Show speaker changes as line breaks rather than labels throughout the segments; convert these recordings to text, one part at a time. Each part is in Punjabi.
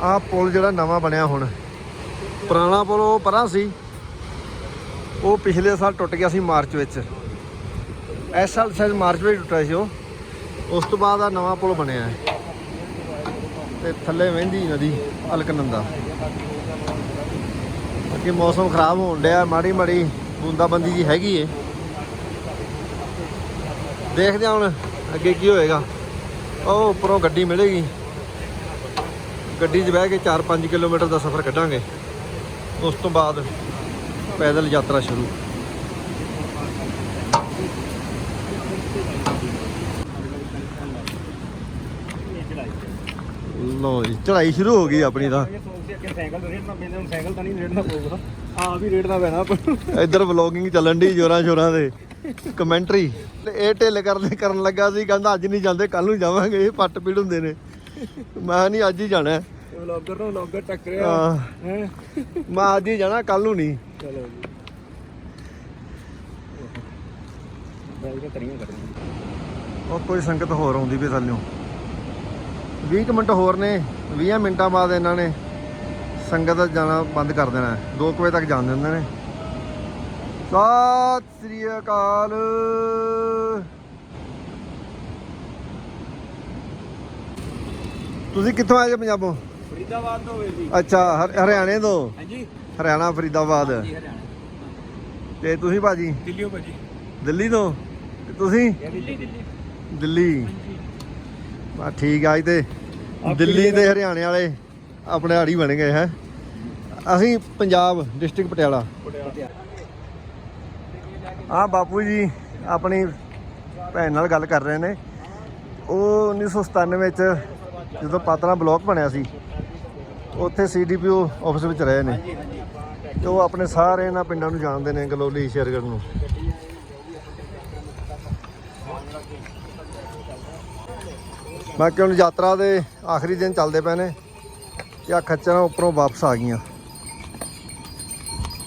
ਆਹ ਪੁਲ ਜਿਹੜਾ ਨਵਾਂ ਬਣਿਆ ਹੁਣ। ਪੁਰਾਣਾ ਪੁਲ ਉਹ ਪਰਾਂ ਸੀ। ਉਹ ਪਿਛਲੇ ਸਾਲ ਟੁੱਟ ਗਿਆ ਸੀ ਮਾਰਚ ਵਿੱਚ। ਇਸ ਸਾਲ ਸ਼ਾਇਦ ਮਾਰਚ ਵਿੱਚ ਟੁੱਟਿਆ ਸੀ ਉਹ। ਉਸ ਤੋਂ ਬਾਅਦ ਆ ਨਵਾਂ ਪੁਲ ਬਣਿਆ ਹੈ। ਤੇ ਥੱਲੇ ਵਹਿੰਦੀ ਨਦੀ, ਅਲਕਨੰਦਾ। ਅੱਗੇ ਮੌਸਮ ਖਰਾਬ ਹੋਣ ਡਿਆ, ਮਾੜੀ ਮਾੜੀ ਬੂੰਦਾਬੰਦੀ ਜੀ ਹੈਗੀ ਏ। ਦੇਖਦੇ ਹਾਂ ਹੁਣ ਅੱਗੇ ਕੀ ਹੋਏਗਾ। ਉਹ ਉੱਪਰੋਂ ਗੱਡੀ ਮਿਲੇਗੀ। ਗੱਡੀ 'ਚ ਬਹਿ ਕੇ 4-5 ਕਿਲੋਮੀਟਰ ਦਾ ਸਫ਼ਰ ਕੱਢਾਂਗੇ। ਉਸ ਤੋਂ ਬਾਅਦ ਪੈਦਲ ਯਾਤਰਾ ਸ਼ੁਰੂ। ਲੋ ਜੀ ਚੜਾਈ ਸ਼ੁਰੂ ਹੋ ਗਈ ਆਪਣੀ ਤਾਂ।
ਰੇੜਨਾ ਆ ਵੀ ਰੇੜਨਾ ਪੈਣਾ ਆਪਾਂ
ਇੱਧਰ ਵਲੋਗਿੰਗ ਚੱਲਣ ਦੀ ਜੋਰਾਂ ਸ਼ੋਰਾਂ ਦੇ। ਕਮੈਂਟਰੀ ਇਹ ਢਿੱਲ ਕਰਦੇ ਕਰਨ ਲੱਗਾ ਸੀ, ਕਹਿੰਦਾ ਅੱਜ ਨਹੀਂ ਜਾਂਦੇ ਕੱਲ ਨੂੰ ਜਾਵਾਂਗੇ, ਇਹ ਪੱਟ ਪੀੜ ਹੁੰਦੇ ਨੇ। ਮੈਂ ਨਹੀਂ ਅੱਜ ਹੀ ਜਾਣਾ ਹੈ।
ਵਲੌਗਰ ਨੂੰ ਵਲੌਗਰ ਟੱਕਰਿਆ
ਹਾਂ,
ਹੈ?
ਮੈਂ ਅੱਜ ਹੀ ਜਾਣਾ ਕੱਲ ਨੂੰ ਨਹੀਂ।
ਚਲੋ ਜੀ।
ਉਹ ਕੋਈ ਸੰਗਤ ਹੋਰ ਆਉਂਦੀ ਵੀ ਥੱਲਿਓਂ। 20 ਕੁ ਮਿੰਟ ਹੋਰ ਨੇ 20 ਮਿੰਟਾਂ ਬਾਅਦ ਇਹਨਾਂ ਨੇ ਸੰਗਤ ਜਾਣਾ ਬੰਦ ਕਰ ਦੇਣਾ 2 ਵਜੇ ਤੱਕ ਜਾਣ ਦਿੰਦੇ ਨੇ। ਸਤਿ ਸ੍ਰੀ ਅਕਾਲ। ਤੁਸੀਂ ਕਿੱਥੋਂ ਆਏ ਜੇ ਪੰਜਾਬੋਂ?
ਫਰੀਦਾਬਾਦ ਤੋਂ ਹੋਵੇ ਜੀ
ਅੱਛਾ ਹਰ- ਹਰਿਆਣੇ ਤੋਂ?
ਹਾਂਜੀ।
ਹਰਿਆਣਾ ਫਰੀਦਾਬਾਦ।
ਜੀ ਹਰਿਆਣਾ।
ਤੇ ਤੁਸੀਂ ਭਾਜੀ?
ਦਿੱਲੀੋਂ ਭਾਜੀ।
ਦਿੱਲੀ ਤੋਂ? ਤੇ ਤੁਸੀਂ?
ਦਿੱਲੀ ਦਿੱਲੀ।
ਦਿੱਲੀ। ਬਾ ਠੀਕ ਆ ਅੱਜ ਤੇ। ਦਿੱਲੀ ਤੇ ਹਰਿਆਣੇ ਵਾਲੇ ਆਪਣੇ ਆੜੀ ਬਣ ਗਏ ਹੈ। ਅਸੀਂ ਪੰਜਾਬ ਡਿਸਟ੍ਰਿਕਟ ਪਟਿਆਲਾ। ਆ ਬਾਪੂ ਜੀ ਆਪਣੀ ਭੈਣ ਨਾਲ ਗੱਲ ਕਰ ਰਹੇ ਨੇ। ਉਹ 1997 ਵਿੱਚ ਜਦੋਂ ਪਾਤਰਾ ਬਲਾਕ ਬਣਿਆ ਸੀ, ਉੱਥੇ ਸੀਡੀਪੀਓ ਆਫਿਸ ਵਿੱਚ ਰਹੇ ਨੇ। ਤੇ ਉਹ ਆਪਣੇ ਸਾਰੇ ਇਹਨਾਂ ਪਿੰਡਾਂ ਨੂੰ ਜਾਣਦੇ ਨੇ, ਗਲੋਲੀ, ਸ਼ੇਰਗੜ੍ਹ ਨੂੰ। ਬਾਕੀ ਹੁਣ ਯਾਤਰਾ ਦੇ ਆਖਰੀ ਦਿਨ ਚੱਲਦੇ ਪਏ ਨੇ, ਤੇ ਖੱਚਰਾਂ ਉੱਪਰੋਂ ਵਾਪਸ ਆ ਗਈਆਂ।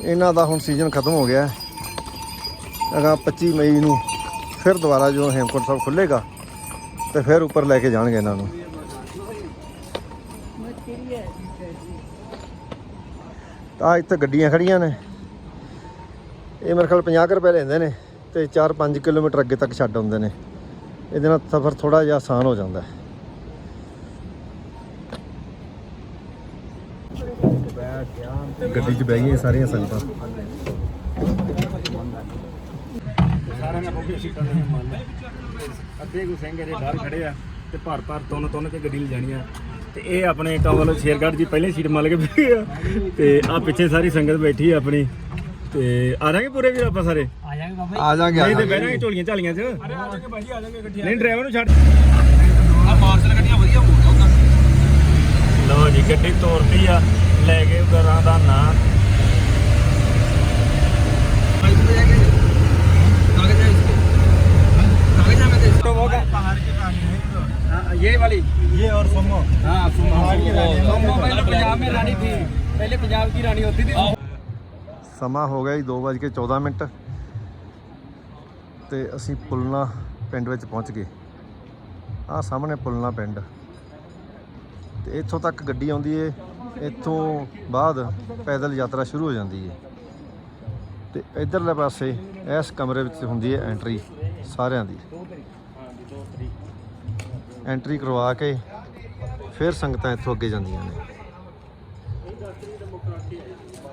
ਇਹਨਾਂ ਦਾ ਹੁਣ ਸੀਜ਼ਨ ਖਤਮ ਹੋ ਗਿਆ। ਹੈ ਅਗਾ 25 ਮਈ ਨੂੰ ਫਿਰ ਦੁਬਾਰਾ ਜਦੋਂ ਹੇਮਕੁੰਟ ਸਾਹਿਬ ਖੁੱਲੇਗਾ ਤੇ ਫਿਰ ਉੱਪਰ ਲੈ ਕੇ ਜਾਣਗੇ ਇਹਨਾਂ ਨੂੰ। ਤਾਂ ਇੱਥੇ ਗੱਡੀਆਂ ਖੜੀਆਂ ਨੇ। ਇਹ ਮੇਰੇ ਖਿਆਲ 50 ਕੁ ਰੁਪਏ ਲੈਂਦੇ ਨੇ ਤੇ 4-5 ਕਿਲੋਮੀਟਰ ਅੱਗੇ ਤੱਕ ਛੱਡ ਆਉਂਦੇ ਨੇ। ਇਹਦੇ ਨਾਲ ਸਫ਼ਰ ਥੋੜਾ ਜਿਹਾ ਆਸਾਨ ਹੋ ਜਾਂਦਾ ਹੈ। ਗੱਡੀ 'ਚ ਬਹਿ ਗਈਆਂ ਸਾਰੀਆਂ ਸੰਗਤਾਂ।
ਸਾਰਿਆਂ ਨੇ ਆਪਣੀ ਸੀਟਾਂ ਦੇ ਮੰਨ ਅੱਧੇ ਕੋ ਸਿੰਘ ਇਹਦੇ ਬਾਹਰ ਖੜੇ ਆ ਤੇ ਭਰ ਭਰ ਤੁੰਨ ਤੁੰਨ ਕੇ ਗੱਡੀ ਲੈ ਜਾਣੀ ਆ। ਤੇ ਇਹ ਆਪਣੇ ਕਵਲ ਸ਼ੇਰਗੜ੍ਹ ਜੀ ਪਹਿਲੇ ਸੀਟ ਮੱਲ ਕੇ ਬੈਠੇ ਆ। ਤੇ ਆ ਪਿੱਛੇ ਸਾਰੀ ਸੰਗਤ ਬੈਠੀ ਆ ਆਪਣੀ। ਤੇ ਆ ਜਾਾਂਗੇ ਪੂਰੇ ਵੀਰ ਆਪਾਂ ਸਾਰੇ?
ਆ ਬਾਬਾ
ਆ ਜਾਗੇ
ਨਹੀਂ ਤੇ ਜਾਾਂਗੇ। ਝੋਲੀਆਂ ਝਾਲੀਆਂ 'ਚ। ਅਰੇ ਆ ਜਾਾਂਗੇ ਭਾਜੀ ਆ ਜਾਾਂਗੇ ਗੱਡੀ ਨਹੀਂ ਡਰਾਈਵਰ ਨੂੰ ਛੱਡ।
ਆ ਮਾਰਸ਼ਲ ਗੱਡੀਆਂ ਵਧੀਆ ਮੋੜਦਾ
ਲਓ ਜੀ ਗੱਡੀ ਤੋਰਦੀ ਆ। ਲੈ ਕੇ ਘਰਾਂ ਦਾ ਨਾਂ।
तो
तो वो क्या
पहाड़ के रानी है
हाँ, ये वाली
ਇਹ ਔਰ ਸੁਣੋ
हाँ
पहाड़ की रानी है।
सुमो पहले पंजाब में रानी थी पहले पंजाब की रानी होती थी
ਸਮਾਂ ਹੋ ਗਿਆ ਜੀ 2:14 ਮਿੰਟ ਤੇ ਅਸੀਂ ਪੁਲਨਾ ਪਿੰਡ ਵਿੱਚ ਪਹੁੰਚ ਗਏ ਆਹ ਸਾਹਮਣੇ ਪੁਲਨਾ ਪਿੰਡ ਤੇ ਇੱਥੋਂ ਤੱਕ ਗੱਡੀ ਆਉਂਦੀ ਏ ਇੱਥੋਂ ਬਾਅਦ ਪੈਦਲ ਯਾਤਰਾ ਸ਼ੁਰੂ ਹੋ ਜਾਂਦੀ ਏ ਤੇ ਇਧਰਲੇ ਪਾਸੇ ਇਸ ਕਮਰੇ ਵਿੱਚ ਹੁੰਦੀ ਏ ਐਂਟਰੀ ਸਾਰਿਆਂ ਦੀ ਐਂਟਰੀ ਕਰਵਾ ਕੇ ਫਿਰ ਸੰਗਤਾਂ ਇੱਥੋਂ ਅੱਗੇ ਜਾਂਦੀਆਂ ਨੇ।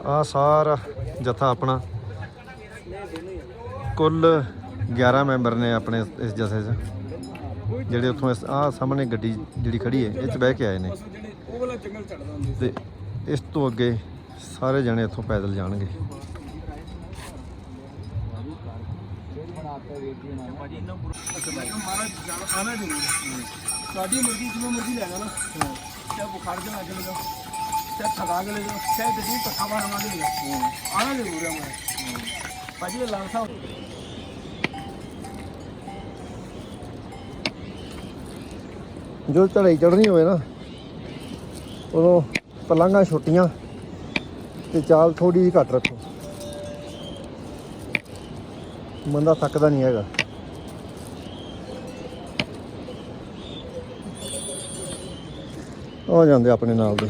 ਆ ਸਾਰਾ ਜਥਾ ਆਪਣਾ। ਕੁੱਲ 11 ਮੈਂਬਰ ਨੇ ਆਪਣੇ ਇਸ ਜਥੇ 'ਚ। ਜਿਹੜੇ ਉੱਥੋਂ ਇਸ ਆ ਸਾਹਮਣੇ ਗੱਡੀ ਜਿਹੜੀ ਖੜੀ ਹੈ, ਇਹ 'ਚ ਬਹਿ ਕੇ ਆਏ ਨੇ। ਤੇ ਇਸ ਤੋਂ ਅੱਗੇ ਸਾਰੇ ਜਣੇ ਇੱਥੋਂ ਪੈਦਲ ਜਾਣਗੇ।
ਸਾਡੀ ਮੁਰਗੀ ਜਿਵੇਂ ਮੁਰਗੀ ਲੈ ਜਾਣਾ ਚਾਹੇ ਬੁਖਾਰ ਦੇ ਲੱਗ ਲਗਾ ਚਾਹੇ ਥਕਾ ਕੇ ਲੈ ਜਾ ਚਾਹੇ ਦਿੱਲੀ ਧੱਕਾ ਮਾਰ ਮਾਰ ਕੇ ਲੈ ਆਣਾ ਜ਼ਰੂਰ ਹੈ ਮੈਂ ਭਾਜੀ ਇਹ ਲਾਲ ਸਾਹਿਬ
ਜਦੋਂ ਚੜਾਈ ਚੜਨੀ ਹੋਵੇ ਨਾ, ਉਦੋਂ ਪਲਾਂਘਾਂ ਛੋਟੀਆਂ ਤੇ ਚਾਲ ਥੋੜੀ ਜਿਹੀ ਘੱਟ ਰੱਖੋ। ਬੰਦਾ ਥੱਕਦਾ ਨਹੀਂ ਹੈਗਾ। ਉਹ ਜਾਂਦੇ ਆਪਣੇ ਨਾਲ ਦੇ।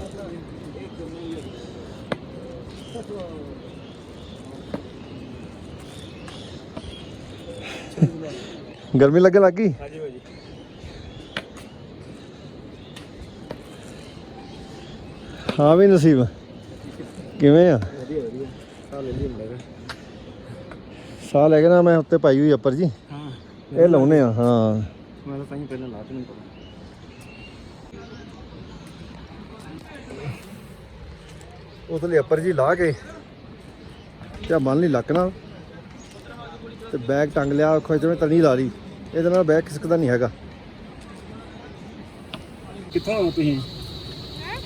ਗਰਮੀ ਲੱਗਣ ਲੱਗੀ
ਹਾਂਜੀ ਭਾਜੀ।
ਹਾਂ ਵੀ ਨਸੀਬ। ਕਿਵੇਂ ਆ
ਵਧੀਆ ਵਧੀਆ ਸਾਹ ਲੈ ਲਈ ਹੁੰਦਾ
ਸਾਹ ਲੈ ਕੇ ਨਾ ਮੈਂ ਉੱਤੇ ਪਾਈ ਹੋਈ ਅੱਪਰ ਜੀ
ਹਾਂ
ਇਹ ਲਾਉਨੇ ਆ ਹਾਂ
ਮੈਂ ਤਾਂ ਤਾਂ ਹੀ ਪਹਿਲਾਂ ਲਾ ਤੀ ਨਹੀਂ ਪਤਾ
ਉਤਲੇ ਅੱਪਰ ਜੀ ਲਾ ਕੇ ਤੇ ਆਹ ਬੰਨ ਲਈ ਲੱਕ ਨਾਲ ਤੇ ਬੈਗ ਟੰਗ ਲਿਆ ਅੱਖੋਂ ਜਿਵੇਂ ਤਣੀ ਲਾ ਲਈ ਇਹਦੇ ਨਾਲ ਬੈਗ ਖਿਸਕਦਾ ਨਹੀਂ ਹੈਗਾ
ਕਿੱਥੋਂ ਹੋ ਤੁਸੀਂ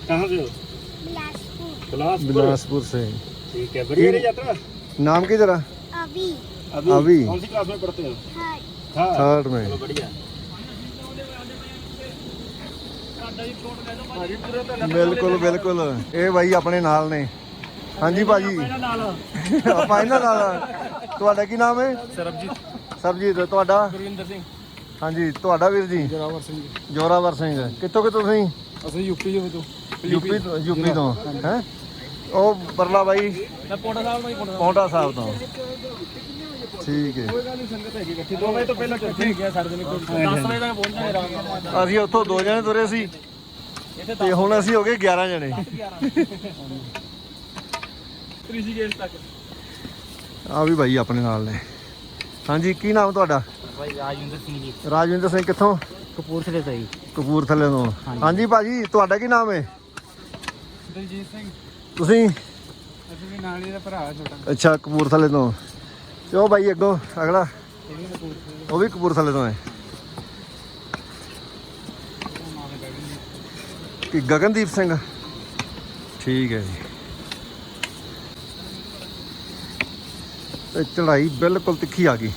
ਕਹਾਂ से हो
बिलासपुर
बिलासपुर
बिलासपुर से
ठीक है बढ़िया रही यात्रा
नाम की जरा
अभी
अभी
अभी।
कौन सी क्लास में पढ़ते हो
थर्ड
हाँ
थर्ड में
चलो बढ़िया
ਬਿਲਕੁਲ ਬਿਲਕੁਲ ਇਹ ਬਾਈ ਆਪਣੇ ਨਾਲ ਨੇ ਹਾਂਜੀ ਭਾਜੀ ਆਪਾਂ ਇਹਨਾਂ ਨਾਲ ਤੁਹਾਡਾ ਕੀ ਨਾਮ ਹੈ
सरबजीत
ਸਰਬਜੀਤ ਤੁਹਾਡਾ
गुरविंदर सिंह
ਹਾਂਜੀ ਤੁਹਾਡਾ ਵੀਰ ਜੀ
जोरावर सिंह
ਜੋਰਾਵਰ ਸਿੰਘ ਕਿੱਥੋਂ ਕਿੱਥੋਂ ਤੁਸੀਂ
ਅਸੀਂ ਯੂਪੀ ਦੇ ਤੋਂ
ਯੂਪੀ ਤੋਂ ਯੂਪੀ ਤੋਂ ਹੈ ਉਹ ਪਰਲਾ ਬਾਈ।
ਮੈਂ ਪੋਟਾ ਸਾਹਿਬ ਤੋਂ ਹੀ ਪੋਟਾ
ਪੌਂਟਾ ਸਾਹਿਬ ਤੋਂ। ਠੀਕ ਹੈ।
ਕੋਈ ਗੱਲ ਨਹੀਂ ਸੰਗਤ ਹੈਗੀ ਇਕੱਠੀ। 2 ਵਜੇ ਤੋਂ ਪਹਿਲਾਂ ਇਕੱਠੇ ਗਿਆ ਸਾਡੇ ਦਿਨ 10 ਵਜੇ ਤੱਕ
ਅਸੀਂ ਉੱਥੋਂ ਦੋ ਜਣੇ ਤੁਰੇ ਸੀ। ਤੇ ਹੁਣ ਅਸੀਂ ਹੋ ਗਏ 11 ਜਣੇ।
ਤੱਕ।
ਆ ਵੀ ਬਾਈ ਆਪਣੇ ਨਾਲ ਨੇ। ਹਾਂਜੀ ਕੀ ਨਾਮ ਤੁਹਾਡਾ?
ਭਾਈ ਰਾਜਿੰਦਰ ਸਿੰਘ ਜੀ।
ਰਾਜਵਿੰਦਰ ਸਿੰਘ ਕਿੱਥੋਂ?
ਕਪੂਰਥਲੇ ਤੋਂ ਜੀ।
ਕਪੂਰਥਲੇ ਤੋਂ। ਹਾਂਜੀ ਭਾਜੀ ਤੁਹਾਡਾ ਕੀ ਨਾਮ ਹੈ?
ਦਲਜੀਤ ਸਿੰਘ।
ਤੁਸੀਂ?
ਅਸੀਂ ਵੀ ਨਾਲ ਹੀ ਦਾ ਭਰਾ ਛੋਟਾ।
ਅੱਛਾ ਕਪੂਰਥਲੇ ਤੋਂ। ਤੇ ਉਹ ਬਾਈ ਅੱਗੋਂ ਅਗਲਾ? ਉਹ ਵੀ ਕਪੂਰਥਲੇ ਤੋਂ ਹੈ। ਕਿ ਗਗਨਦੀਪ ਸਿੰਘ? ਠੀਕ ਹੈ ਜੀ। ਤੇ ਚੜਾਈ ਬਿਲਕੁਲ ਤਿੱਖੀ ਆ ਗਈ।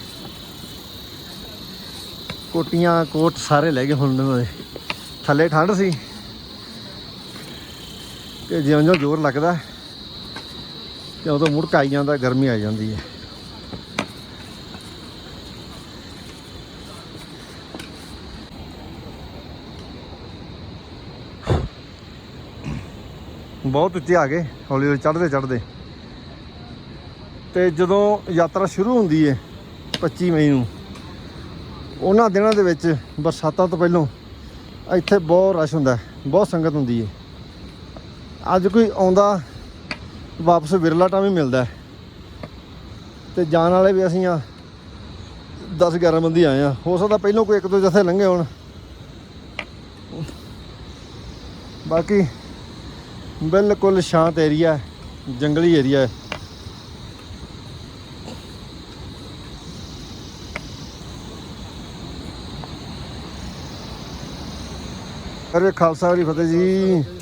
ਕੋਟੀਆਂ ਕੋਟ ਸਾਰੇ ਲੈ ਗਏ ਹੁਣ ਥੱਲੇ ਠੰਡ ਸੀ। ਤੇ ਜਿਉਂ ਜਿਉਂ ਜ਼ੋਰ ਲੱਗਦਾ ਤੇ ਉਦੋਂ ਮੁੜਕ ਆਈ ਜਾਂਦਾ, ਗਰਮੀ ਆ ਜਾਂਦੀ ਹੈ। ਬਹੁਤ ਉੱਚੇ ਆ ਗਏ, ਹੌਲੀ ਹੌਲੀ ਚੜ੍ਹਦੇ ਚੜ੍ਹਦੇ। ਤੇ ਜਦੋਂ ਯਾਤਰਾ ਸ਼ੁਰੂ ਹੁੰਦੀ ਹੈ 25 ਮਈ ਨੂੰ, ਉਹਨਾਂ ਦਿਨਾਂ ਦੇ ਵਿੱਚ ਬਰਸਾਤਾਂ ਤੋਂ ਪਹਿਲਾਂ ਇੱਥੇ ਬਹੁਤ ਰਸ਼ ਹੁੰਦਾ ਬਹੁਤ ਸੰਗਤ ਹੁੰਦੀ ਹੈ। ਅੱਜ ਕੋਈ ਆਉਂਦਾ, ਵਾਪਸ ਵਿਰਲਾ ਟਾਈਮ ਹੀ ਮਿਲਦਾ ਹੈ। ਤੇ ਜਾਣ ਵਾਲੇ ਵੀ ਅਸੀਂ ਆ 10 11 ਬੰਦੇ ਆਏ ਆ। ਹੋ ਸਕਦਾ ਪਹਿਲਾਂ ਕੋਈ ਇੱਕ ਦੋ ਜਥੇ ਲੰਘੇ ਹੋਣ। ਬਾਕੀ ਬਿਲਕੁਲ ਸ਼ਾਂਤ ਏਰੀਆ ਜੰਗਲੀ ਏਰੀਆ ਹੈ। ਅਰੇ ਖਾਲਸਾ ਵਾਲੀ ਫਤਿਹ ਜੀ।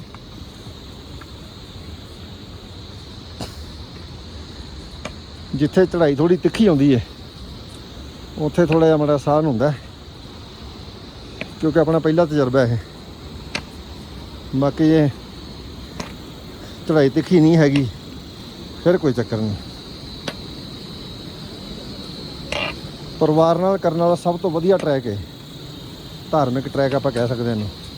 ਜਿੱਥੇ ਚੜ੍ਹਾਈ ਥੋੜੀ ਤਿੱਖੀ ਆਉਂਦੀ ਹੈ ਉੱਥੇ ਥੋੜਾ ਜਿਹਾ ਮੜਾ ਸਾਹ ਹੁੰਦਾ ਕਿਉਂਕਿ ਆਪਣਾ ਪਹਿਲਾ ਤਜਰਬਾ ਹੈ ਇਹ। ਬਾਕੀ ਇਹ ਚੜ੍ਹਾਈ ਤਿੱਖੀ ਨਹੀਂ ਹੈਗੀ, ਫਿਰ ਕੋਈ ਚੱਕਰ ਨਹੀਂ। ਪਰਿਵਾਰ ਨਾਲ ਕਰਨ ਵਾਲਾ ਸਭ ਤੋਂ ਵਧੀਆ ਟਰੈਕ ਹੈ ਧਾਰਮਿਕ ਟਰੈਕ ਆਪਾਂ ਕਹਿ ਸਕਦੇ ਹਾਂ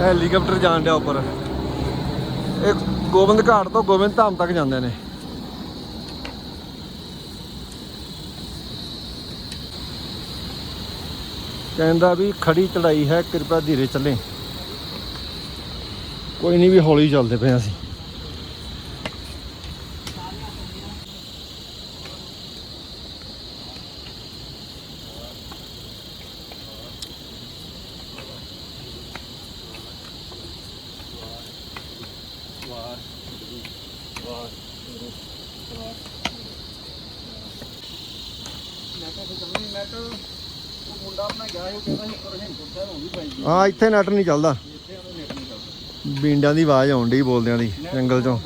ਹੈਲੀਕਾਪਟਰ ਜਾਣ ਡਿਆ ਉੱਪਰ। ਇਹ ਗੋਬਿੰਦ ਘਾਟ ਤੋਂ ਗੋਬਿੰਦ ਧਾਮ ਤੱਕ ਜਾਂਦੇ ਨੇ। ਕਹਿੰਦਾ ਵੀ ਖੜੀ ਚੜਾਈ ਹੈ, ਕਿਰਪਾ ਧੀਰੇ ਚੱਲੇ। ਕੋਈ ਨਹੀਂ ਵੀ ਹੌਲੀ ਚੱਲਦੇ ਪਏ ਅਸੀਂ। ਹਾਂ ਇੱਥੇ ਨੈਟ ਨਹੀਂ ਚੱਲਦਾ। ਬੀਂਡਾਂ ਦੀ ਆਵਾਜ਼ ਆਉਣ ਡਈ ਬੋਲਦਿਆਂ ਦੀ, ਜੰਗਲ ਚੋਂ।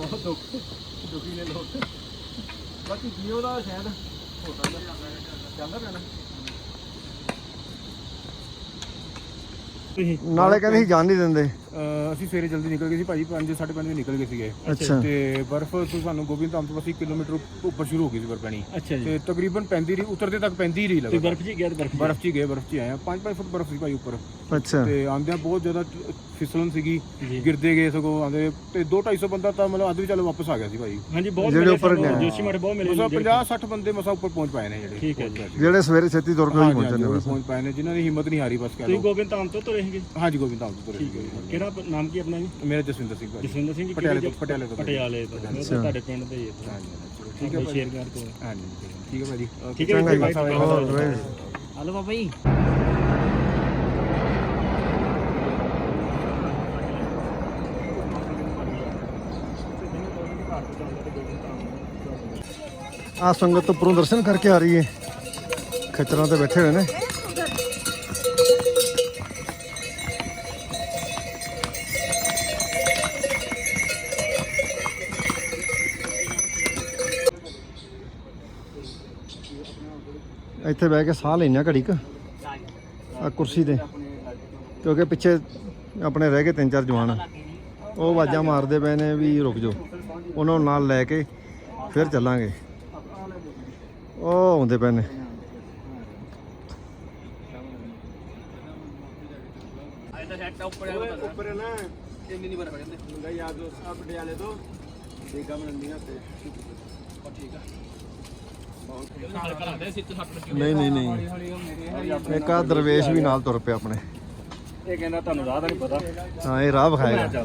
ਦੁਖੀ ਨੇ ਲੋਕ ਬਾਕੀ ਜੀਓ ਦਾ ਸ਼ਾਇਦ ਹੋ ਸਕਦਾ ਚੱਲਦਾ ਪਿਆ
ਨਾਲੇ ਕਹਿੰਦੇ ਸੀ ਜਾਣ ਨਹੀਂ ਦਿੰਦੇ।
ਅਹ ਅਸੀਂ ਸਵੇਰੇ ਜਲਦੀ ਨਿਕਲ ਗਏ ਸੀ ਭਾਜੀ 5 5:30 ਵਜੇ ਨਿਕਲ ਗਏ ਸੀਗੇ।
ਅੱਛਾ।
ਤੇ ਬਰਫ਼ ਤੋਂ ਸਾਨੂੰ ਗੋਬਿੰਦ ਧਾਮ ਤੋਂ ਬਸ 1 ਕਿਲੋਮੀਟਰ ਉੱਪਰ ਸ਼ੁਰੂ ਹੋ ਗਈ ਸੀ ਬਰਫ਼ ਪੈਣੀ।
ਅੱਛਾ ਜੀ।
ਤੇ ਤਕਰੀਬਨ ਪੈਂਦੀ ਰਹੀ ਉਤਰਦੇ ਤੱਕ ਪੈਂਦੀ ਰਹੀ
ਤੇ
ਲਗਾ
ਬਰਫ਼ ਜੀ ਗਿਆ ਤੇ ਬਰਫ਼?
ਬਰਫ਼ 'ਚ ਹੀ ਗਏ ਬਰਫ਼ 'ਚ ਹੀ ਆਏ 5-5 ਫੁੱਟ ਬਰਫ਼ ਸੀ ਭਾਈ ਉੱਪਰ।
ਅੱਛਾ।
ਤੇ ਆਂਦਿਆਂ ਬਹੁਤ ਜ਼ਿਆਦਾ ਫਿਸਲਣ ਸੀਗੀ
ਜੀ।
ਗਿਰਦੇ ਗਏ ਸਗੋਂ ਆਂਦੇ ਤੇ 2-250 ਬੰਦਾ ਤਾਂ ਮਤਲਬ ਅੱਧ ਵਿੱਚ ਵਾਪਸ ਆ ਗਿਆ ਸੀ ਭਾਈ।
ਹਾਂਜੀ ਬਹੁਤ
ਜਿਹੜੇ
ਮਿਲੇ
ਉੱਪਰ
ਸਾਨੂੰ,
ਗਏ।
ਜੋਸ਼ੀ ਮਠ ਬਹੁਤ ਮਿਲੇ
ਮਸਾ
ਜਿਹੜੇ-
50-60 ਬੰਦੇ ਮਸਾ ਉੱਪਰ ਪਹੁੰਚ ਪਾਏ ਨੇ ਜਿਹੜੇ।
ਠੀਕ ਹੈ ਜੀ।
ਜਿਹੜੇ ਸਵੇਰੇ ਛੇਤੀ ਤੁਰ ਕੇ ਹੀ
ਹਾਂਜੀ,
ਪਹੁੰਚੇ
ਹਾਂਜੀ,
ਨੇ
ਉਹ ਵੀ
ਬਸ।
ਪਹੁੰਚ ਪਾਏ ਨੇ ਜਿਨ੍ਹਾਂ ਦੀ ਹਿੰਮਤ ਨਹੀਂ ਹਾਰੀ ਬਸ ਕਹਿ
ਤੁਸੀਂ
ਲਓ।
ਗੋਬਿੰਦ ਧਾਮ ਤੋਂ ਤੁਰੇ ਸੀਗੇ?
ਹਾਂਜੀ ਗੋਬਿੰਦ ਧਾਮ ਤੋਂ ਤੁਰੇ
ਠੀਕ ਹੈ
ਸੀਗੇ।
ਕਿਹੜਾ ਪ- ਨਾਮ ਕੀ ਆਪਣਾ ਜੀ?
ਮੇਰਾ ਜਸਵਿੰਦਰ ਸਿੰਘ ਭਾਜੀ।
ਜਸਵਿੰਦਰ ਸਿੰਘ ਜੀ
ਪਟਿਆਲੇ
ਕਿਹੜੀ
ਤੋਂ- ਪਟਿਆਲੇ ਤੋਂ।
ਪਟਿਆਲੇ ਤੋਂ। ਉਹ ਤਾਂ ਤੁਹਾਡੇ ਪਿੰਡ ਦੇ ਹੀ ਹੈ।
ਹਾਂਜੀ ਚਲੋ
ਠੀਕ ਹੈ ਸ਼ੇਰਗੜ੍ਹ ਤੋਂ।
ਹਾਂਜੀ ਠੀਕ ਹੈ। ਭਾਜੀ।
ਠੀਕ ਹੈ
ਚੰਗਾ
ਜੀ। ਬਾਈ
ਹਲੋ ਬਾਬਾ ਜੀ।
ਆ ਸੰਗਤ ਉੱਪਰੋਂ ਦਰਸ਼ਨ ਕਰਕੇ ਆ ਰਹੀ ਹੈ। ਖੱਚਰਾਂ ਤੇ ਬੈਠੇ ਹੋਏ ਨੇ। ਇੱਥੇ ਬਹਿ ਕੇ ਸਾਹ ਲੈਣਾ ਘੜੀ ਕ ਆ ਕੁਰਸੀ ਤੇ। ਕਿਉਂਕਿ ਪਿੱਛੇ ਆਪਣੇ ਰਹਿ ਗਏ ਤਿੰਨ ਚਾਰ ਜਵਾਨ। ਉਹ ਆਵਾਜ਼ਾਂ ਮਾਰਦੇ ਪਏ ਨੇ ਵੀ ਰੁਕ ਜਾਓ। ਉਹਨਾਂ ਨੂੰ ਨਾਲ ਲੈ ਕੇ ਫਿਰ ਚੱਲਾਂਗੇ। ਉਹ ਆਉਂਦੇ ਪਏ ਨੇ।
ਉੱਪਰ ਨਾ ਇੰਨੀ ਨਹੀਂ ਬਰਫ ਕਹਿੰਦੇ ਹੁੰਦਾ ਯਾਦ ਆ ਪਟਿਆਲੇ ਤੋਂ ਦੇਖਾ ਬਣਦੀਆਂ ਤੇ ਠੀਕ ਆ ਨਾਲ ਕਰਾਦੇ ਸਿੱਤ ਸੱਟ
ਨਹੀਂ ਨਹੀਂ ਨਹੀਂ। ਇੱਕ ਆ ਦਰਵੇਸ਼ ਵੀ ਨਾਲ ਤੁਰ ਪਿਆ ਆਪਣੇ।
ਇਹ ਕਹਿੰਦਾ ਤੁਹਾਨੂੰ ਰਾਹ ਦਾ ਨਹੀਂ ਪਤਾ।
ਹਾਂ ਇਹ ਰਾਹ ਵਿਖਾਏਗਾ।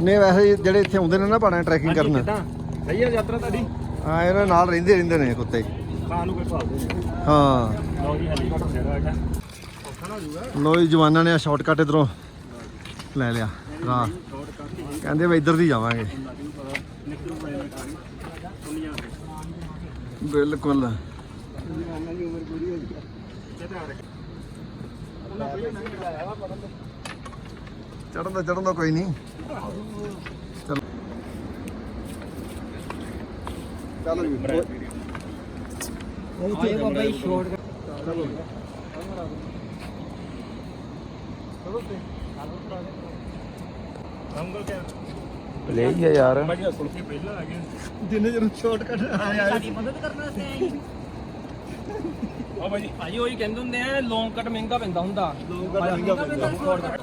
ਨਹੀਂ ਵੈਸੇ ਜਿਹੜੇ ਇੱਥੇ ਆਉਂਦੇ ਨੇ ਨਾ ਪਹਾੜਾਂ ਟਰੈਕਿੰਗ ਕਰਨ।
ਸਹੀ ਯਾਤਰਾ ਤੁਹਾਡੀ?
ਹਾਂ ਇਹਨਾਂ ਨਾਲ ਰਹਿੰਦੇ ਰਹਿੰਦੇ ਨੇ ਕੁੱਤੇ
ਖਾਣ ਨੂੰ ਕੋਈ ਭਾਲਦੇ ਨਹੀਂ
ਹਾਂ।
ਲਓ ਜੀ ਹੈਲੀਕਾਪਟਰ ਜਿਹੜਾ ਹੈਗਾ
ਲੋ ਜੀ ਜਵਾਨਾਂ ਨੇ ਆ ਸ਼ਾਰਟਕਟ ਇਧਰੋਂ ਲੈ ਲਿਆ ਰਾਹ। ਕਹਿੰਦੇ ਵੀ ਇੱਧਰ ਦੀ ਜਾਵਾਂਗੇ
ਨਿਕਲ ਪਏ ਨੇ ਕਾਰੀ ਦੁਨੀਆ
ਬਿਲਕੁਲ। ਚੜਨ ਦਾ ਚੜਨ ਦਾ ਕੋਈ ਨਹੀਂ। ਚਲੋ। ਚਲੋ ਜੀ
ਇਹ ਬਾਬਾ ਜੀ ਸ਼ੋਰਟ
ਅੰਗਲ ਕਿਆ
ਲੈ ਹੀ ਯਾਰ।
ਭਾਜੀ ਸੁਣ ਕੇ ਪਹਿਲਾਂ ਆ ਗਿਆ
ਜਿੰਨੇ ਜਨ ਸ਼ਾਰਟਕਟ ਆਇਆ
ਸਾਡੀ ਮਦਦ ਕਰਨ ਵਾਸਤੇ ਆਏ
ਆ ਭਾਜੀ
ਭਾਜੀ ਉਹੀ ਕਹਿੰਦੇ ਹੁੰਦੇ ਆ ਲੌਂਗ ਕੱਟ ਮਹਿੰਗਾ ਪੈਂਦਾ ਹੁੰਦਾ। ਲੌਂਗ ਕੱਟ ਮਹਿੰਗਾ ਪੈਂਦਾ।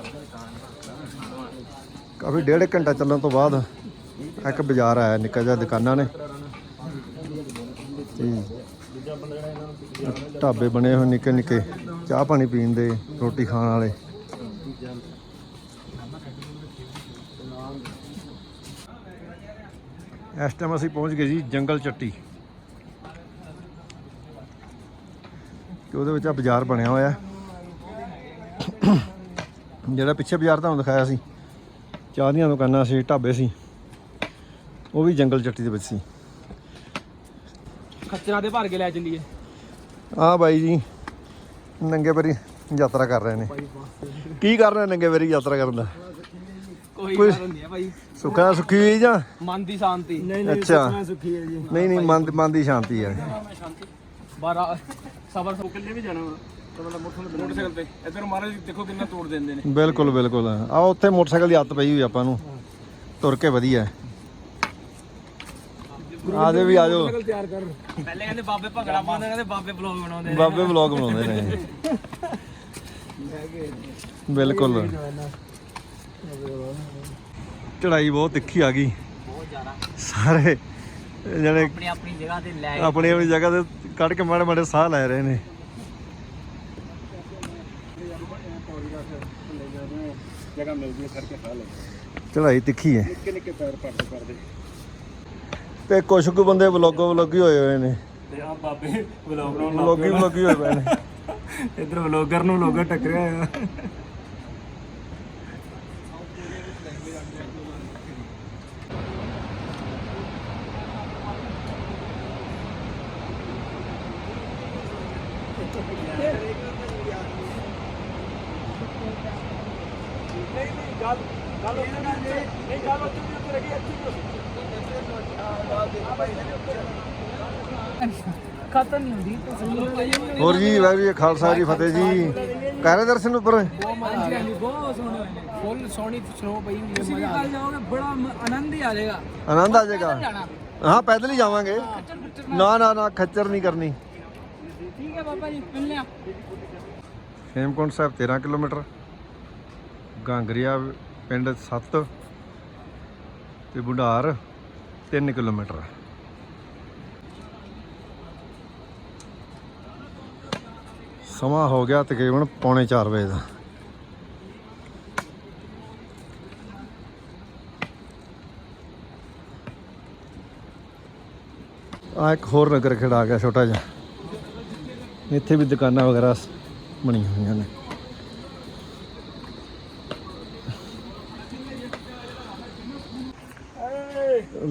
ਕਾਫੀ ਡੇਢ ਘੰਟਾ ਚੱਲਣ ਤੋਂ ਬਾਅਦ ਇੱਕ ਬਾਜ਼ਾਰ ਆਇਆ ਨਿੱਕਾ ਜਿਹਾ ਦੁਕਾਨਾਂ ਨੇ। ਤੇ ਢਾਬੇ ਬਣੇ ਹੋਏ ਨਿੱਕੇ ਨਿੱਕੇ ਚਾਹ ਪਾਣੀ ਪੀਣ ਦੇ ਰੋਟੀ ਖਾਣ ਵਾਲੇ। ਇਸ ਟਾਈਮ ਅਸੀਂ ਪਹੁੰਚ ਗਏ ਜੀ ਜੰਗਲ ਚੱਟੀ। ਤੇ ਉਹਦੇ ਵਿੱਚ ਆ ਬਾਜ਼ਾਰ ਬਣਿਆ ਹੋਇਆ। ਜਿਹੜਾ ਪਿੱਛੇ ਬਾਜ਼ਾਰ ਤੁਹਾਨੂੰ ਦਿਖਾਇਆ ਸੀ। ਚਾਹ ਦੀਆਂ ਦੁਕਾਨਾਂ ਸੀ ਢਾਬੇ ਸੀ। ਉਹ ਵੀ ਜੰਗਲ ਚੱਟੀ ਦੇ ਵਿੱਚ ਸੀ।
ਖੱਚਰਾਂ ਦੇ ਭਰ ਕੇ ਲੈ ਚੱਲੀਏ।
ਆਹ ਬਾਈ ਜੀ ਨੰਗੇ ਪੈਰੀ ਯਾਤਰਾ ਕਰ ਰਹੇ ਨੇ। ਕੀ ਕਰ ਰਹੇ ਨੰਗੇ ਪੈਰੀ ਯਾਤਰਾ ਕਰਨ ਦਾ?
ਕੋਈ
ਕੋਈ-
ਗੱਲ ਹੁੰਦੀ ਹੈ ਭਾਈ।
ਸੁੱਖਾ ਸੁੱਖੀ ਹੋਈ ਜਾਂ?
ਮਨ ਦੀ ਸ਼ਾਂਤੀ।
ਅੱਛਾ।
ਸੁੱਖੀ ਹੈ ਜੀ।
ਨਹੀਂ ਨਹੀਂ ਮਨ ਮਨ ਦੀ ਸ਼ਾਂਤੀ ਹੈ
ਬਾਰਾ ਸਬਰ
ਕਿੱਲੇ ਵੀ ਜਾਣਾ ਵਾ। ਤਾਂ ਮਤਲਬ ਮੋਟਰਸਾਈਕਲ ਮੋਟਰਸਾਈਕਲ ਤੇ। ਇੱਧਰ ਮਹਾਰਾਜ ਦੇਖੋ ਕਿੰਨਾ ਤੋੜ ਦਿੰਦੇ ਨੇ।
ਬਿਲਕੁਲ ਬਿਲਕੁਲ। ਆ ਉੱਥੇ ਮੋਟਰਸਾਈਕਲ ਦੀ ਆਦਤ ਪਈ ਹੋਈ ਆਪਾਂ ਨੂੰ। ਤੁਰ ਕੇ ਵਧੀਆ। ਹੈ। ਆਜੋ ਵੀ ਆਜੋ
ਤਿਆਰ ਕਰ।
ਪਹਿਲੇ ਕਹਿੰਦੇ ਬਾਬੇ ਭੰਗੜਾ ਪਾਉਂਦੇ ਕਹਿੰਦੇ ਬਾਬੇ ਬਲੌਗ ਬਣਾਉਂਦੇ ਨੇ।
ਬਾਬੇ ਵਲੌਗ ਬਣਾਉਂਦੇ ਨੇ। ਬਿਲਕੁਲ। ਚੜਾਈ ਬਹੁਤ ਤਿੱਖੀ ਆ ਗਈ।
ਬਹੁਤ ਜ਼ਿਆਦਾ।
ਸਾਰੇ ਜਿਹੜੇ
ਆਪਣੀ ਆਪਣੀ ਜਗ੍ਹਾ ਤੇ ਲੈ
ਆਪਣੀ ਆਪਣੀ ਜਗ੍ਹਾ ਤੇ ਕੱਢ ਕੇ ਮਾੜੇ ਮਾੜੇ ਸਾਹ ਲੈ ਰਹੇ ਨੇ।
ਜਗ੍ਹਾ ਮਿਲਦੀ ਹੈ ਕਰਕੇ ਖਾ ਲੈ
ਚੜਾਈ ਤਿੱਖੀ ਹੈ।
ਨਿੱਕੇ ਨਿੱਕੇ ਪੈਰ ਪੜਦੇ ਪੜਦੇ
ਤੇ ਕੁਝ ਕੁ ਬੰਦੇ ਵਲੌਗੋ ਵਲੌਗੀ ਹੋਏ ਹੋਏ ਨੇ।
ਤੇ ਆ ਬਾਬੇ ਵਲੌਗ ਬਣਾਉਣ ਲੱਗ
ਵਲੌਗੀ ਵਲੌਗੀ ਹੋਏ ਪਏ ਨੇ।
ਇੱਧਰ ਵਲੌਗਰ ਨੂੰ ਵਲੌਗਰ ਟੱਕਰਿਆ ਆ
ਖਤਮ ਨਹੀਂ ਹੁੰਦੀ
ਹੋਰ ਜੀ, ਵਾਹਿਗੁਰੂ ਜੀ ਕਾ ਖਾਲਸਾ ਜੀ ਫਤਿਹ ਜੀ। ਕਰੇ ਦਰਸ਼ਨ ਉੱਪਰ?
ਹਾਂਜੀ ਹਾਂਜੀ ਬਹੁਤ ਸੋਹਣੇ ਹੋਏ ਫੁੱਲ ਸੋਹਣੀ ਸਨੋ ਪਈ ਹੁੰਦੀ ਹੈ ਮਜ਼ਾ ਆ ਜਾਓਗੇ ਬੜਾ ਮ- ਆਨੰਦ ਹੀ ਆ ਜਾਏਗਾ
ਆਨੰਦ ਆ ਜਾਏਗਾ। ਹਾਂ, ਪੈਦਲ ਹੀ ਜਾਵਾਂਗੇ। ਨਾ ਨਾ ਨਾ, ਖੱਚਰ ਨਹੀਂ ਕਰਨੀ।
ਠੀਕ ਹੈ ਬਾਬਾ ਜੀ ਮਿਲਨੇ ਆ
ਹੇਮਕੁੰਟ ਸਾਹਿਬ 13 ਕਿਲੋਮੀਟਰ, ਗਾਂਗਰੀਆ ਪਿੰਡ 7 ਤੇ ਬੁਢਾਰ 3 ਕਿਲੋਮੀਟਰ। ਸਮਾਂ ਹੋ ਗਿਆ ਤਕਰੀਬਨ ਪੌਣੇ 4 ਵਜੇ ਦਾ। ਆ ਇੱਕ ਹੋਰ ਨਗਰ ਖੇੜਾ ਆ ਗਿਆ, ਛੋਟਾ ਜਿਹਾ। ਇੱਥੇ ਵੀ ਦੁਕਾਨਾਂ ਵਗੈਰਾ ਬਣੀਆਂ ਹੋਈਆਂ ਨੇ।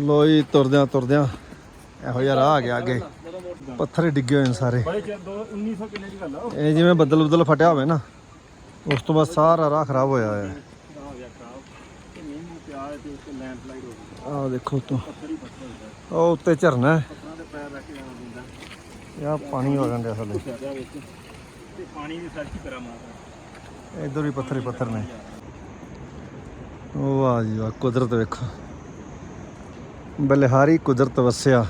ਲੋਈ ਤੁਰਦਿਆਂ ਤੁਰਦਿਆਂ ਇਹੋ ਜਿਹਾ ਰਾਹ ਆ ਗਿਆ ਅੱਗੇ। ਪੱਥਰ ਡਿੱਗੇ ਹੋਏ ਨੇ ਸਾਰੇ।
ਬੜੇ ਚਿਰ ਦੋ 1900 ਕਿੰਨੇ ਦੀ ਗੱਲ ਆ
ਇਹ ਜਿਵੇਂ ਬੱਦਲ ਬੱਦਲ ਫਟਿਆ ਹੋਵੇ ਨਾ ਉਸ ਤੋਂ ਬਾਅਦ ਸਾਰਾ ਰਾਹ ਖਰਾਬ ਹੋਇਆ ਹੋਇਆ। ਹੈ ਆਹ ਦੇਖੋ ਤੂੰ ਉਹ ਉੱਤੇ ਝਰਨਾ ਹੈ
ਪੱਥਰਾਂ ਦੇ ਪੈਰ ਰੱਖ ਕੇ ਜਾਣਾ
ਆਹ ਪਾਣੀ ਹੋ ਜਾਂਦਾ ਥੱਲੇ
ਤੇ ਪਾਣੀ ਦੀ ਸਰਚ ਕਰਾ ਮਾਰਦਾ
ਇਧਰ ਵੀ ਪੱਥਰ ਹੀ ਪੱਥਰ ਨੇ। ਉਹ ਵਾਹ ਜੀ ਵਾਹ ਕੁਦਰਤ ਵੇਖੋ। ਬਲਿਹਾਰੀ ਕੁਦਰਤ ਵਸਿਆ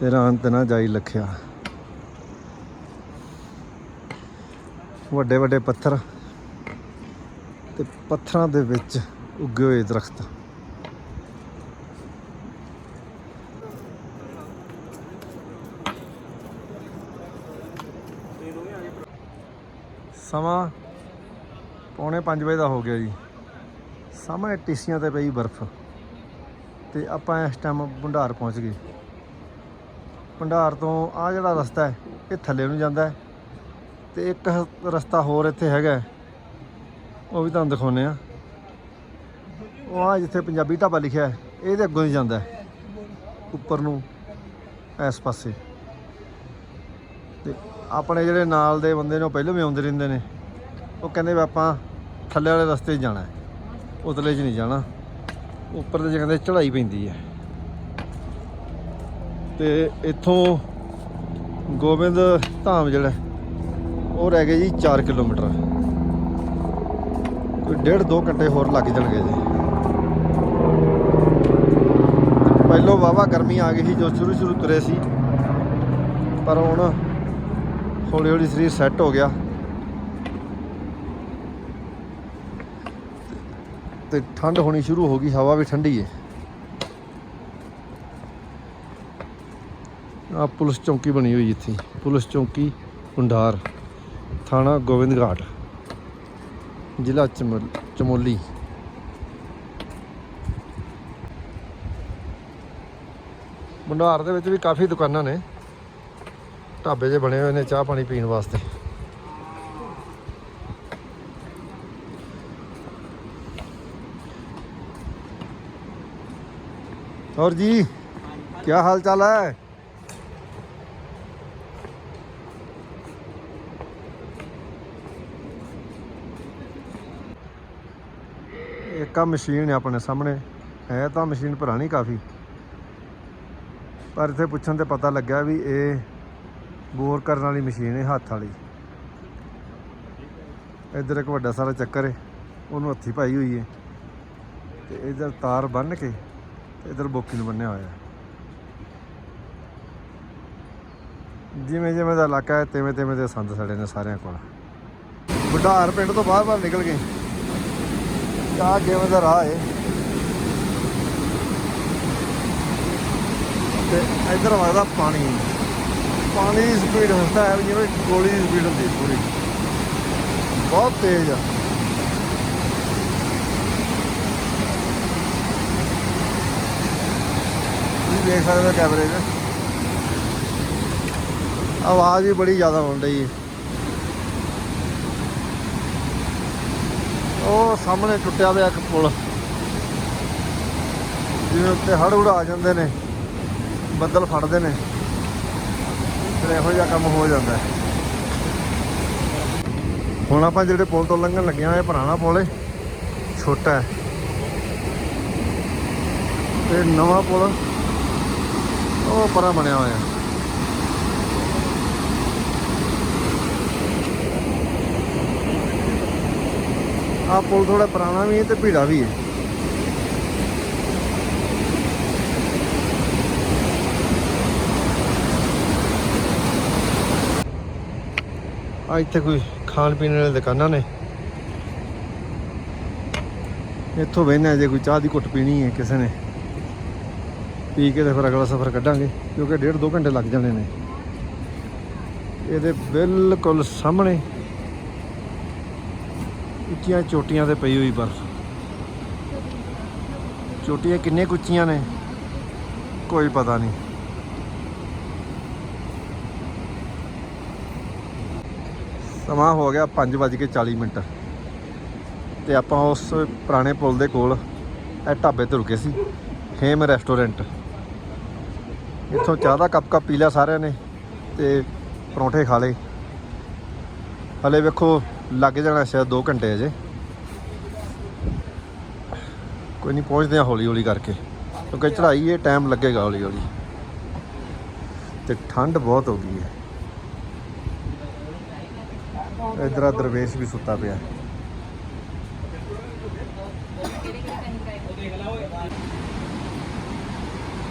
ਤੇਰਾ ਅੰਤ ਨਾ ਜਾਈ ਲਖਿਆ। ਵੱਡੇ ਵੱਡੇ ਪੱਥਰ ਤੇ ਪੱਥਰਾਂ ਦੇ ਵਿੱਚ ਉੱਗੇ ਹੋਏ ਦਰਖਤ। ਸਮਾਂ ਪੌਣੇ 5 ਵਜੇ ਦਾ ਹੋ ਗਿਆ ਜੀ। ਸਾਹਮਣੇ ਟੀਸੀਆਂ ਤੇ ਪਈ ਬਰਫ਼। ਤੇ ਆਪਾਂ ਇਸ ਟਾਈਮ ਭੰਡਾਰ ਪਹੁੰਚ ਗਏ। ਭੰਡਾਰ ਤੋਂ ਆ ਜਿਹੜਾ ਰਸਤਾ ਹੈ, ਇਹ ਥੱਲੇ ਨੂੰ ਜਾਂਦਾ ਹੈ। ਤੇ ਇੱਕ ਰਸਤਾ ਹੋਰ ਇੱਥੇ ਹੈਗਾ ਉਹ ਵੀ ਤੁਹਾਨੂੰ ਦਿਖਾਉਂਦੇ ਆ ਉਹ ਆ ਜਿੱਥੇ ਪੰਜਾਬੀ ਢਾਬਾ ਲਿਖਿਆ ਹੈ, ਇਹਦੇ ਅੱਗੋਂ ਹੀ ਜਾਂਦਾ ਉੱਪਰ ਨੂੰ, ਇਸ ਪਾਸੇ। ਤੇ ਆਪਣੇ ਜਿਹੜੇ ਨਾਲ ਦੇ ਬੰਦੇ ਨੇ, ਉਹ ਪਹਿਲਾਂ ਵੀ ਆਉਂਦੇ ਰਹਿੰਦੇ ਨੇ। ਉਹ ਕਹਿੰਦੇ ਵੀ ਆਪਾਂ ਥੱਲੇ ਵਾਲੇ ਰਸਤੇ 'ਚ ਜਾਣਾ ਉਤਲੇ 'ਚ ਨਹੀਂ ਜਾਣਾ। ਉੱਪਰ ਤੇ ਕਹਿੰਦੇ ਚੜ੍ਹਾਈ ਪੈਂਦੀ ਹੈ। ਤੇ ਇੱਥੋਂ ਗੋਬਿੰਦ ਧਾਮ ਜਿਹੜਾ ਉਹ ਰਹਿ ਗਏ ਜੀ 4 ਕਿਲੋਮੀਟਰ। ਕੋਈ ਡੇਢ ਦੋ ਘੰਟੇ ਹੋਰ ਲੱਗ ਜਾਣਗੇ ਜੀ। ਪਹਿਲੋਂ ਵਾਵਾ ਗਰਮੀ ਆ ਗਈ ਸੀ, ਜੋ ਸ਼ੁਰੂ ਸ਼ੁਰੂ ਤੁਰੇ ਸੀ। ਪਰ ਹੁਣ ਹੌਲੀ ਹੌਲੀ ਸਰੀਰ ਸੈੱਟ ਹੋ ਗਿਆ। ਤੇ ਠੰਡ ਹੋਣੀ ਸ਼ੁਰੂ ਹੋ ਗਈ, ਹਵਾ ਵੀ ਠੰਡੀ ਹੈ ਆ ਪੁਲਿਸ ਚੌਂਕੀ ਬਣੀ ਹੋਈ ਇੱਥੇ ਪੁਲਿਸ ਚੌਂਕੀ ਭੰਡਾਰ, ਥਾਣਾ ਗੋਬਿੰਦਘਾਟ ਜ਼ਿਲ੍ਹਾ ਚਮੋ- ਚਮੋਲੀ। ਭੰਡਾਰ ਦੇ ਵਿੱਚ ਵੀ ਕਾਫੀ ਦੁਕਾਨਾਂ ਨੇ। ਢਾਬੇ ਜੇ ਬਣੇ ਹੋਏ ਨੇ ਚਾਹ ਪਾਣੀ ਪੀਣ ਵਾਸਤੇ और जी क्या हाल चाल है ਇੱਕ ਆ ਮਸ਼ੀਨ ਹੈ ਆਪਣੇ ਸਾਹਮਣੇ ਹੈ ਤਾਂ ਮਸ਼ੀਨ ਪੁਰਾਣੀ ਕਾਫੀ ਪਰ ਇੱਥੇ ਪੁੱਛਣ ਤੇ ਪਤਾ ਲੱਗਿਆ ਵੀ ਇਹ ਬੋਰ ਕਰਨ ਵਾਲੀ ਮਸ਼ੀਨ ਹੈ ਹੱਥ ਵਾਲੀ। ਇੱਧਰ ਇੱਕ ਵੱਡਾ ਸਾਰਾ ਚੱਕਰ ਹੈ, ਉਹਨੂੰ ਹੱਥੀ ਪਾਈ ਹੋਈ ਹੈ। ਤੇ ਇੱਧਰ ਤਾਰ ਬੰਨ ਕੇ ਤੇ ਇੱਧਰ ਬੋਕੀ ਨੂੰ ਬੰਨਿਆ ਹੋਇਆ ਜਿਵੇਂ ਜਿਵੇਂ ਦਾ ਇਲਾਕਾ ਹੈ, ਤਿਵੇਂ ਤਿਵੇਂ ਦੇ ਸੰਦ ਸੜੇ ਨੇ ਸਾਰਿਆਂ ਕੋਲ। ਬੁਢਾਰ ਪਿੰਡ ਤੋਂ ਬਾਹਰ ਬਾਹਰ ਨਿਕਲ ਗਏ। ਆ ਜਿਵੇਂ ਦਾ ਰਾਹ ਹੈ। ਤੇ ਇੱਧਰ ਵਗਦਾ ਪਾਣੀ। ਪਾਣੀ ਦੀ ਸਪੀਡ ਹੁੰਦਾ ਹੈ ਵੀ ਜਿਵੇਂ ਗੋਲੀ ਦੀ ਸਪੀਡ ਹੁੰਦੀ ਪੂਰੀ। ਬਹੁਤ ਤੇਜ਼ ਆ। ਤੁਸੀਂ ਦੇਖ ਸਕਦੇ ਹੋ ਕੈਮਰੇ 'ਚ ਆਵਾਜ਼ ਵੀ ਬੜੀ ਜ਼ਿਆਦਾ ਆਉਣ ਰਹੀ ਹੈ। ਉਹ ਸਾਹਮਣੇ ਟੁੱਟਿਆ ਹੋਇਆ ਇੱਕ ਪੁਲ। ਜਿਵੇਂ ਉੱਤੇ ਹੜ੍ਹ ਹੁੜ ਆ ਜਾਂਦੇ ਨੇ, ਬੱਦਲ ਫੜਦੇ ਨੇ। ਤਾਂ ਇਹੋ ਜਿਹਾ ਕੰਮ ਹੋ ਜਾਂਦਾ ਹੁਣ ਆਪਾਂ ਜਿਹੜੇ ਪੁਲ ਤੋਂ ਲੰਘਣ ਲੱਗੇ ਆ ਇਹ ਪੁਰਾਣਾ ਪੁਲ ਹੈ, ਛੋਟਾ ਹੈ। ਤੇ ਨਵਾਂ ਪੁਲ, ਉਹ ਪਰਾਂ ਬਣਿਆ ਹੋਇਆ ਆ ਪੁਲ ਥੋੜਾ ਪੁਰਾਣਾ ਵੀ ਹੈ ਤੇ ਭੀੜਾ ਵੀ ਹੈ। ਆ ਇੱਥੇ ਕੋਈ ਖਾਣ ਪੀਣ ਵਾਲੀ ਦੁਕਾਨਾਂ ਨੇ। ਇੱਥੋਂ ਬਹਿਨੇ ਜੇ ਕੋਈ ਚਾਹ ਦੀ ਘੁੱਟ ਪੀਣੀ ਹੈ ਕਿਸੇ ਨੇ। ਪੀ ਕੇ ਤੇ ਫਿਰ ਅਗਲਾ ਸਫ਼ਰ ਕੱਢਾਂਗੇ, ਕਿਉਂਕਿ ਡੇਢ ਦੋ ਘੰਟੇ ਲੱਗ ਜਾਣੇ ਨੇ। ਇਹਦੇ ਬਿਲਕੁਲ ਸਾਹਮਣੇ ਉੱਚੀਆਂ ਚੋਟੀਆਂ ਤੇ ਪਈ ਹੋਈ ਬਰਫ਼। ਚੋਟੀਆਂ ਕਿੰਨੇ ਕੁ ਉੱਚੀਆਂ ਨੇ, ਕੋਈ ਪਤਾ ਨਹੀਂ। ਸਮਾਂ ਹੋ ਗਿਆ 5:40 ਮਿੰਟ। ਤੇ ਆਪਾਂ ਉਸ ਪੁਰਾਣੇ ਪੁਲ ਦੇ ਕੋਲ ਇਹ ਢਾਬੇ ਤੇ ਰੁਕੇ ਸੀ, ਹੇਮ ਰੈਸਟੋਰੈਂਟ। ਇੱਥੋਂ ਚਾਹ ਦਾ ਕੱਪ ਕੱਪ ਪੀ ਲਿਆ ਸਾਰਿਆਂ ਨੇ ਤੇ ਪਰੌਂਠੇ ਖਾ ਲਏ। ਹਲੇ ਵੇਖੋ ਲੱਗ ਜਾਣਾ ਸ਼ਾਇਦ 2 ਘੰਟੇ ਅਜੇ। ਕੋਈ ਨਹੀਂ ਪਹੁੰਚਦੇ ਆ ਹੌਲੀ ਹੌਲੀ ਕਰਕੇ, ਕਿਉਂਕਿ ਚੜ੍ਹਾਈ ਇਹ ਟਾਈਮ ਲੱਗੇਗਾ ਹੌਲੀ ਹੌਲੀ ਤੇ ਠੰਡ ਬਹੁਤ ਹੋ ਗਈ ਹੈ। ਇਧਰ ਆ ਦਰਵੇਸ਼ ਵੀ ਸੁੱਤਾ ਪਿਆ।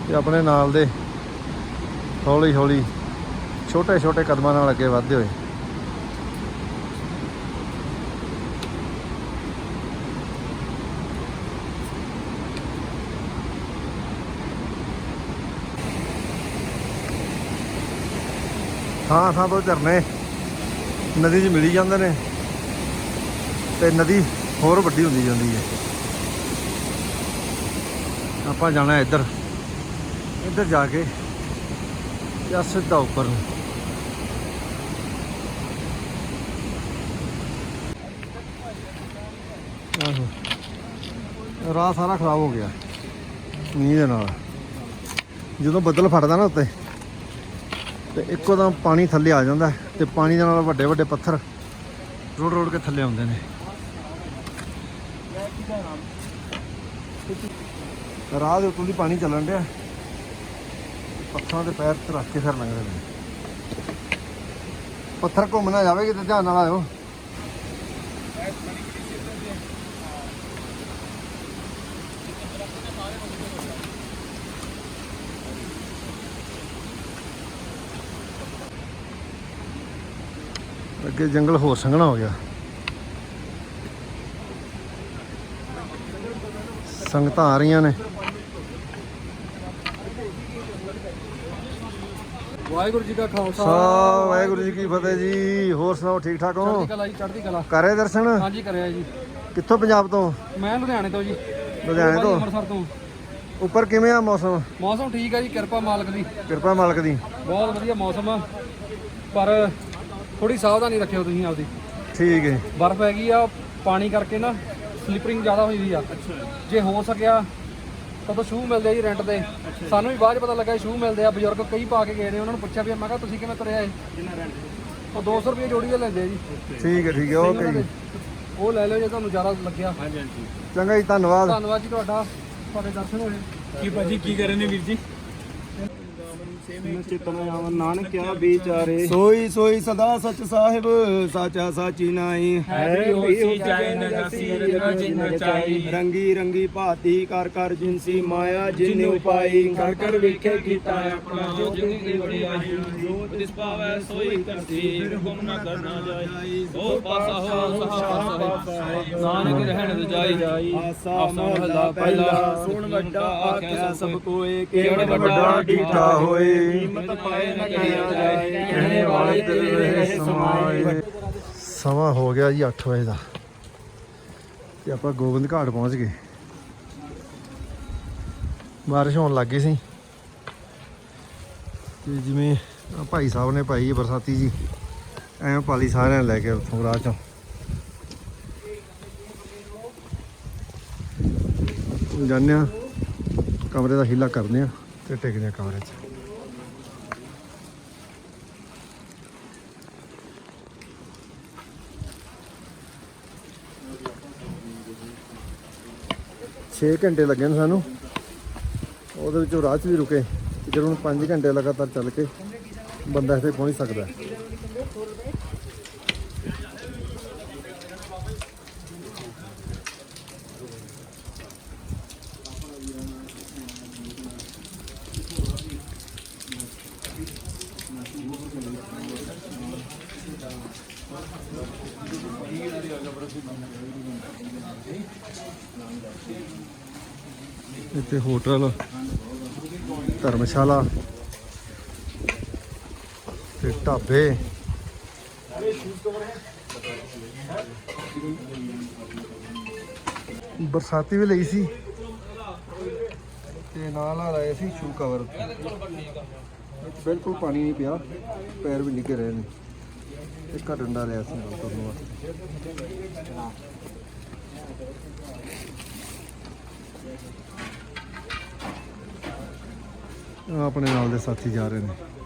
ਤੇ ਆਪਣੇ ਨਾਲ ਦੇ ਹੌਲੀ ਹੌਲੀ ਛੋਟੇ ਛੋਟੇ ਕਦਮਾਂ ਨਾਲ ਅੱਗੇ ਵਧਦੇ ਹੋਏ। ਹਾਂ ਥਾਂ ਤੋਂ ਝਰਨੇ। ਨਦੀ 'ਚ ਮਿਲੀ ਜਾਂਦੇ ਨੇ ਤੇ ਨਦੀ ਹੋਰ ਵੱਡੀ ਹੁੰਦੀ ਜਾਂਦੀ ਹੈ। ਆਪਾਂ ਜਾਣਾ ਇੱਧਰ। ਇੱਧਰ ਜਾ ਕੇ ਜਾਂ ਸਿੱਧਾ ਉੱਪਰ ਨੂੰ। ਆਹੋ। ਰਾਹ ਸਾਰਾ ਖਰਾਬ ਹੋ ਗਿਆ। ਮੀਂਹ ਦੇ ਨਾਲ। ਜਦੋਂ ਬੱਦਲ ਫਟਦਾ ਨਾ ਉੱਤੇ, ਤੇ ਇੱਕੋ ਦਮ ਪਾਣੀ ਥੱਲੇ ਆ ਜਾਂਦਾ। ਤੇ ਪਾਣੀ ਦੇ ਨਾਲ ਵੱਡੇ ਵੱਡੇ ਪੱਥਰ ਰੋੜ ਰੋੜ ਕੇ ਥੱਲੇ ਆਉਂਦੇ ਨੇ। ਰਾਹ ਦੇ ਉੱਤੋਂ ਦੀ ਪਾਣੀ ਚੱਲਣ ਡਿਆ। ਪੱਥਰਾਂ ਦੇ ਪੈਰ ਤੇ ਰੱਖ ਕੇ ਫਿਰ ਲੰਘਦੇ ਨੇ। ਪੱਥਰ ਘੁੰਮਣਾ ਜਾਵੇ ਕਿਤੇ, ਧਿਆਨ ਨਾਲ ਆਇਓ। ਅੱਗੇ ਜੰਗਲ ਹੋਰ ਸੰਘਣਾ ਹੋ ਗਿਆ। ਸੰਗਤਾਂ ਆ ਰਹੀਆਂ ਨੇ।
ਵਾਹਿਗੁਰੂ ਜੀ ਕਾ ਖਾਲਸਾ।
ਵਾਹਿਗੁਰੂ ਜੀ ਕੀ ਫਤਿਹ ਜੀ। ਹੋਰ ਸੁਣਾਓ ਠੀਕ ਠਾਕ ਹੋ?
ਚੜ੍ਹਦੀ ਕਲਾ ਜੀ ਚੜ੍ਹਦੀ ਕਲਾ।
ਕਰੇ ਦਰਸ਼ਨ?
ਹਾਂਜੀ ਕਰਿਆ ਜੀ।
ਕਿੱਥੋਂ ਪੰਜਾਬ ਤੋਂ?
ਮੈਂ ਲੁਧਿਆਣੇ ਤੋਂ ਜੀ।
ਲੁਧਿਆਣੇ ਤੋਂ?
ਅੰਮ੍ਰਿਤਸਰ ਤੋਂ।
ਉੱਪਰ ਕਿਵੇਂ ਆ ਮੌਸਮ?
ਮੌਸਮ ਠੀਕ ਹੈ ਜੀ ਕਿਰਪਾ ਮਾਲਕ ਦੀ।
ਕਿਰਪਾ ਮਾਲਕ ਦੀ।
ਬਹੁਤ ਵਧੀਆ ਮੌਸਮ ਆ। ਪਰ ਥੋੜੀ ਸਾਵਧਾਨੀ ਰੱਖਿਓ ਤੁਸੀਂ ਆਪਦੀ।
ਠੀਕ ਹੈ।
ਬਰਫ਼ ਹੈਗੀ ਆ ਪਾਣੀ ਕਰਕੇ ਨਾ ਸਲਿਪਰਿੰਗ ਜ਼ਿਆਦਾ ਹੋਈ ਹੋਈ ਆ। ਜੇ ਹੋ ਸਕਿਆ ਤਾਂ ਤਾਂ ਸ਼ੂ ਮਿਲਦੇ ਆ ਜੀ ਰੈਂਟ ਤੇ। ਸਾਨੂੰ ਵੀ ਬਾਅਦ 'ਚ ਪਤਾ ਲੱਗਾ ਸ਼ੂ ਮਿਲਦੇ ਆ। ਬਜ਼ੁਰਗ ਕਈ ਪਾ ਕੇ ਗਏ ਨੇ ਉਹਨਾਂ ਨੂੰ ਪੁੱਛਿਆ ਵੀ ਮੈਂ ਕਿਹਾ ਤੁਸੀਂ ਕਿਵੇਂ ਤੁਰਿਆ ਇਹ? ਉਹ 200 ਰੁਪਏ ਜੋੜੀ ਦੇ ਲੈਂਦੇ ਆ ਜੀ।
ਠੀਕ ਹੈ ਠੀਕ ਹੈ ਓਕੇ ਜੀ।
ਉਹ ਲੈ ਲਿਓ ਜੇ ਤੁਹਾਨੂੰ ਜ਼ਿਆਦਾ ਲੱਗਿਆ।
ਚੰਗਾ ਜੀ ਧੰਨਵਾਦ।
ਧੰਨਵਾਦ ਜੀ ਤੁਹਾਡਾ ਤੁਹਾਡੇ ਦਰਸ਼ਨ ਹੋਏ।
ਕੀ ਭਾਜੀ ਕੀ ਕਰ ਰਹੇ ਨੇ ਵੀਰ ਜੀ? ਚੇਤਨਾ ਆਵਨ ਨਾਨਕਿਆ ਵਿਚਾਰੇ
ਸੋਈ ਸੋਈ ਸਦਾ ਸਚ ਸਾਹਿਬ ਸਾਚਾ ਸਾਚੀ ਨਾਈ
ਹੈ ਵੀ ਜਾਏ ਨ ਜਾਸੀ ਜਿਨ ਚਾਈ
ਰੰਗੀ ਰੰਗੀ ਭਾਤੀ ਕਰ ਕਰ ਜਿਨਸੀ ਮਾਇਆ ਜਿਨ ਉਪਾਈ।
ਕਰ ਕਰ ਵੇਖੇ ਕੀਤਾ ਆਪਣਾ
ਜੋ ਜਿਨ ਦੀ ਵਡਿਆਈ ਜੋ ਤਿਸ ਪਾਵੈ ਸੋਈ ਕਰਸੀ ਫਿਰ ਹੁਮ ਨਾ ਕਰਨਾ ਜਾਈ ਉਹ ਪਾਸਾ ਹੋ ਸਹਾਸਾ ਨਾਨਕ ਰਹਿਣ ਰਜਾਈ
ਆਸਾ ਮਹਲਾ ਪਹਿਲਾ। ਸੁਣ ਵੱਡਾ ਆਖਿਆ ਸਭ ਕੋਏ
ਕਿਹੜਾ ਵੱਡਾ
ਡੀਠਾ ਹੋਏ?
ਹਿੰਮਤ ਪਾਏ ਨ ਕਹਿਆ ਜਾਏ।
ਕਹਿਣੇ ਵਾਲੇ ਦਿਲ ਰਹੇ ਸਮਾਏ। ਸਮਾਂ ਹੋ ਗਿਆ ਜੀ 8 ਵਜੇ ਦਾ। ਤੇ ਆਪਾਂ ਗੋਬਿੰਦ ਘਾਟ ਪਹੁੰਚ ਗਏ। ਬਾਰਿਸ਼ ਹੋਣ ਲੱਗ ਗਈ ਸੀ। ਤੇ ਜਿਵੇਂ ਭਾਈ ਸਾਹਿਬ ਨੇ ਪਾਈ ਹੈ ਬਰਸਾਤੀ ਜੀ ਐਂ ਪਾਲੀ ਸਾਰਿਆਂ ਨੇ ਲੈ ਕੇ ਉੱਥੋਂ ਰਾਹ ਚੋਂ। ਜਾਂਦੇ ਆ ਕਮਰੇ ਦਾ ਹੀਲਾ ਕਰਦੇ ਆ ਤੇ ਟਿਕਦੇ ਆ ਕਮਰੇ 'ਚ। ਛੇ ਘੰਟੇ ਲੱਗੇ ਨੇ ਸਾਨੂੰ। ਉਹਦੇ ਵਿੱਚੋਂ ਰਾਹ 'ਚ ਵੀ ਰੁਕੇ। ਤੇ ਜਦੋਂ 5 ਘੰਟੇ ਲਗਾਤਾਰ ਚੱਲ ਕੇ ਬੰਦਾ ਇੱਥੇ ਪਹੁੰਚ ਸਕਦਾ। ਇੱਥੇ ਹੋਟਲ, ਧਰਮਸ਼ਾਲਾ ਤੇ ਢਾਬੇ। ਬਰਸਾਤੀ ਵੀ ਲਈ ਸੀ। ਤੇ ਨਾਲ ਆ ਰਹੇ ਸੀ ਸ਼ੂ ਕਵਰ ਬਿਲਕੁਲ ਪਾਣੀ ਨਹੀਂ ਪਿਆ, ਪੈਰ ਵੀ ਨਿੱਘੇ ਰਹੇ ਨੇ। ਇੱਕ ਡੰਡਾ ਲਿਆ ਸੀ ਨਾਲ ਤੁਰਨ ਵਾਸਤੇ ਆਪਣੇ ਨਾਲ ਦੇ ਸਾਥੀ ਜਾ ਰਹੇ ਨੇ।